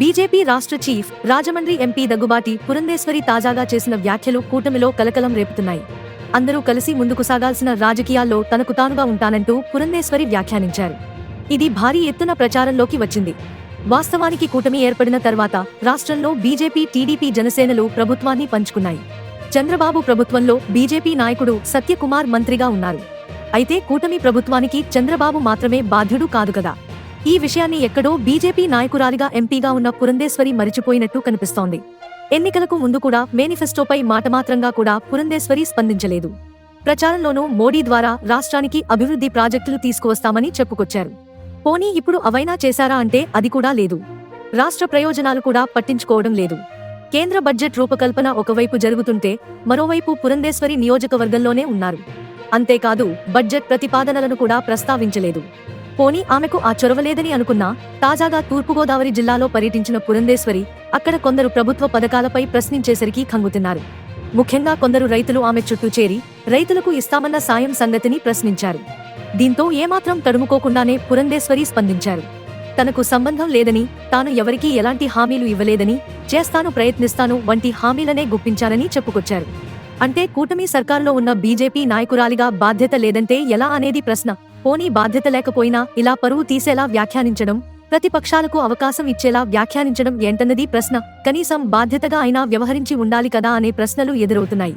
BJP రాష్ట్ర chief Rajahmundry MP Daggubati Purandeswari తాజాగా చేసిన వ్యాఖ్యలు కూటమిలో కలకలం రేపుతున్నాయి. అందరూ కలిసి ముందుకు సాగాల్సిన రాజకీయాల్లో తనకు తానుగా ఉంటానంటూ పురంధేశ్వరి వ్యాఖ్యానించారు. ఇది భారీ ఎత్తున ప్రచారంలోకి వచ్చింది. వాస్తవానికి కూటమి ఏర్పడిన తర్వాత రాష్ట్రంలో బీజేపీ టీడీపీ జనసేనలు ప్రభుత్వాన్ని పంచుకున్నాయి. చంద్రబాబు ప్రభుత్వంలో బీజేపీ నాయకుడు సత్యకుమార్ మంత్రిగా ఉన్నారు. అయితే కూటమి ప్రభుత్వానికి చంద్రబాబు మాత్రమే బాధ్యుడు కాదు కదా. ఈ విషయాన్ని ఎక్కడో బీజేపీ నాయకురాలిగా ఎంపీగా ఉన్న పురంధేశ్వరి మరిచిపోయినట్టు కనిపిస్తోంది. ఎన్నికలకు ముందు కూడా మేనిఫెస్టోపై మాటమాత్రంగా కూడా పురంధేశ్వరి స్పందించలేదు. ప్రచారంలోనూ మోడీ ద్వారా రాష్ట్రానికి అభివృద్ధి ప్రాజెక్టులు తీసుకువస్తామని చెప్పుకొచ్చారు. పోనీ ఇప్పుడు అవైనా చేశారా అంటే అది కూడా లేదు. రాష్ట్ర ప్రయోజనాలు కూడా పట్టించుకోవడం లేదు. కేంద్ర బడ్జెట్ రూపకల్పన ఒకవైపు జరుగుతుంటే మరోవైపు పురంధేశ్వరి నియోజకవర్గంలోనే ఉన్నారు. అంతేకాదు బడ్జెట్ ప్రతిపాదనలను కూడా ప్రస్తావించలేదు. పోనీ ఆమెకు ఆ చొరవలేదని అనుకున్నా తాజాగా తూర్పుగోదావరి జిల్లాలో పర్యటించిన పురంధేశ్వరి అక్కడ కొందరు ప్రభుత్వ పథకాలపై ప్రశ్నించేసరికి ఖంగుతిన్నారు. ముఖ్యంగా కొందరు రైతులు ఆమె చుట్టూ చేరి రైతులకు ఇస్తామన్న సాయం సంగతిని ప్రశ్నించారు. దీంతో ఏమాత్రం తడుముకోకుండానే పురంధేశ్వరి స్పందించారు. తనకు సంబంధం లేదని తాను ఎవరికీ ఎలాంటి హామీలు ఇవ్వలేదని చేస్తాను ప్రయత్నిస్తాను వంటి హామీలనే గుప్పించారని చెప్పుకొచ్చారు. అంటే కూటమి సర్కార్లో ఉన్న బీజేపీ నాయకురాలిగా బాధ్యత లేదంటే ఎలా అనేది ప్రశ్న. పోనీ బాధ్యత లేకపోయినా ఇలా పరువు తీసేలా వ్యాఖ్యానించడం ప్రతిపక్షాలకు అవకాశం ఇచ్చేలా వ్యాఖ్యానించడం ఏంటన్నది ప్రశ్న. కనీసం బాధ్యతగా అయినా వ్యవహరించి ఉండాలి కదా అనే ప్రశ్నలు ఎదురవుతున్నాయి.